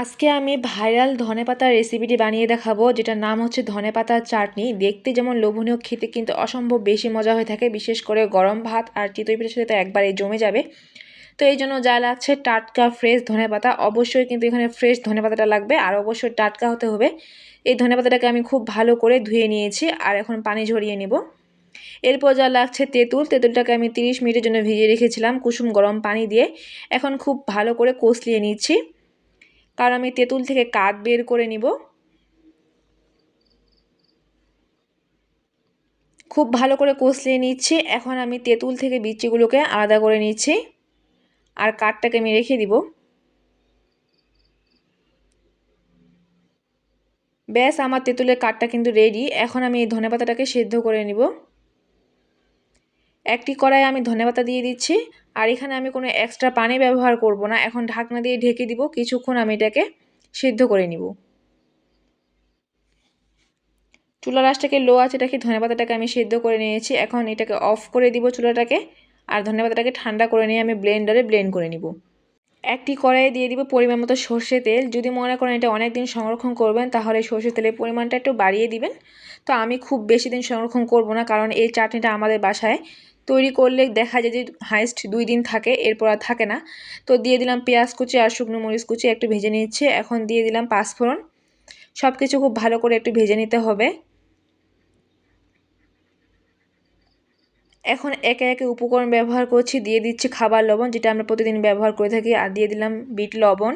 আজকে আমি ভাইরাল ধনেপাতার রেসিপিটি বানিয়ে দেখাবো, যেটার নাম হচ্ছে ধনেপাতার চাটনি। দেখতে যেমন লোভনীয়, খেতে কিন্তু অসম্ভব বেশি মজা হয়ে থাকে, বিশেষ করে গরম ভাত আর চিতই পিঠার সাথে একবারে জমে যাবে। তো এই জন্য যা লাগছে, টাটকা ফ্রেশ ধনেপাতা। অবশ্যই কিন্তু এখানে ফ্রেশ ধনেপাতাটা লাগবে, আর অবশ্যই টাটকা হতে হবে। এই ধনেপাতাটাকে আমি খুব ভালো করে ধুয়ে নিয়েছি, আর এখন পানি ঝরিয়ে নেব। এরপর যা লাগছে, তেঁতুল। তেঁতুলটাকে আমি 30 মিনিটের জন্য ভিজিয়ে রেখেছিলাম কুসুম গরম পানি দিয়ে। এখন খুব ভালো করে কষলিয়ে নিচ্ছি। কারণ আমি তেঁতুল থেকে কাঠ বের করে নিব। খুব ভালো করে কষলিয়ে নিচ্ছি। এখন আমি তেঁতুল থেকে বিচিগুলোকে আলাদা করে নিচ্ছি। আর কাঠটাকে আমি রেখে দিব। ব্যাস, আমার তেঁতুলের কাঠটা কিন্তু রেডি এখন আমি এই ধনেপাতাটাকে সেদ্ধ করে নিব। একটি কড়াই আমি ধনেপাতা দিয়ে দিচ্ছি, আর এখানে আমি কোনো এক্সট্রা পানি ব্যবহার করব না। এখন ঢাকনা দিয়ে ঢেকে দিব, কিছুক্ষণ আমি এটাকে সিদ্ধ করে নিব। চুলা রাসটাকে লো আছে, এটাকে ধনেপাতাটাকে আমি সেদ্ধ করে নিয়েছি। এখন এটাকে অফ করে দিব চুলাটাকে, আর ধনেপাতাটাকে ঠান্ডা করে নিয়ে আমি ব্লেন্ডারে ব্লেন্ড করে নিব। একটি কড়াইয়ে দিয়ে দিব পরিমাণ মতো সর্ষে তেল। যদি মনে করেন এটা অনেক দিন সংরক্ষণ করবেন, তাহলে সর্ষে তেলের পরিমাণটা একটু বাড়িয়ে দিবেন। তো আমি খুব বেশি দিন সংরক্ষণ করব না, কারণ এই চাটনিটা আমাদের বাসায় তৈরি করলে দেখা যায় যে হাইস্ট দুই দিন থাকে, এরপর আর থাকে না। তো দিয়ে দিলাম পেঁয়াজ কুচি আর শুকনো মরিচ কুচি, একটু ভেজে নিচ্ছে। এখন দিয়ে দিলাম পাঁচফোড়ন। সব কিছু খুব ভালো করে একটু ভেজে নিতে হবে। এখন একে একে উপকরণ ব্যবহার করছি, দিয়ে দিচ্ছি খাবার লবণ, যেটা আমরা প্রতিদিন ব্যবহার করে থাকি। আর দিয়ে দিলাম বিট লবণ।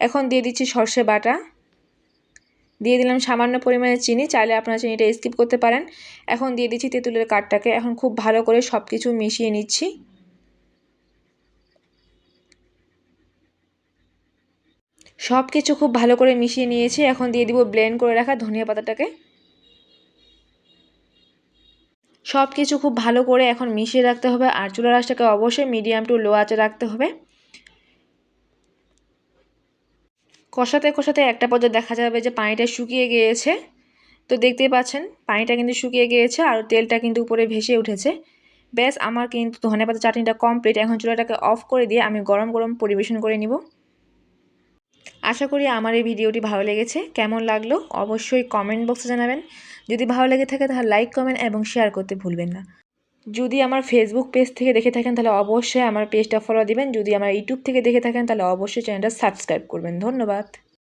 এখন দিয়ে দিচ্ছি সর্ষে বাটা। দিয়ে দিলাম সামান্য পরিমাণে চিনি, চাইলে আপনারা চিনিটা স্কিপ করতে পারেন। এখন দিয়ে দিচ্ছি তেঁতুলের কাঠটাকে। এখন খুব ভালো করে সব কিছু মিশিয়ে নিচ্ছি। সব কিছু খুব ভালো করে মিশিয়ে নিয়েছি। এখন দিয়ে দিব ব্লেন্ড করে রাখা ধনিয়া পাতাটাকে। সব কিছু খুব ভালো করে এখন মিশিয়ে রাখতে হবে। আর চুলা রাসটাকে অবশ্যই মিডিয়াম টু লো আঁচে রাখতে হবে। কষাতে কষাতে একটা পর্যায়ে দেখা যাবে যে পানিটা শুকিয়ে গিয়েছে। তো দেখতেই পাচ্ছেন, পানিটা কিন্তু শুকিয়ে গিয়েছে আর তেলটা কিন্তু উপরে ভেসে উঠেছে। ব্যাস, আমার কিন্তু ধনেপাতা চাটনিটা কমপ্লিট এখন চুলাটাকে অফ করে দিয়ে আমি গরম গরম পরিবেশন করে নিব। আশা করি আমার এই ভিডিওটি ভালো লেগেছে। কেমন লাগল অবশ্যই কমেন্ট বক্সে জানাবেন। যদি ভালো লেগে থাকে তাহলে লাইক কমেন্ট এবং শেয়ার করতে ভুলবেন না। যদি আমার ফেসবুক পেজ থেকে দেখে থাকেন, তাহলে অবশ্যই আমার পেজটা ফলো দিবেন। যদি আমার ইউটিউব থেকে দেখে থাকেন, তাহলে অবশ্যই চ্যানেলটা সাবস্ক্রাইব করবেন। ধন্যবাদ।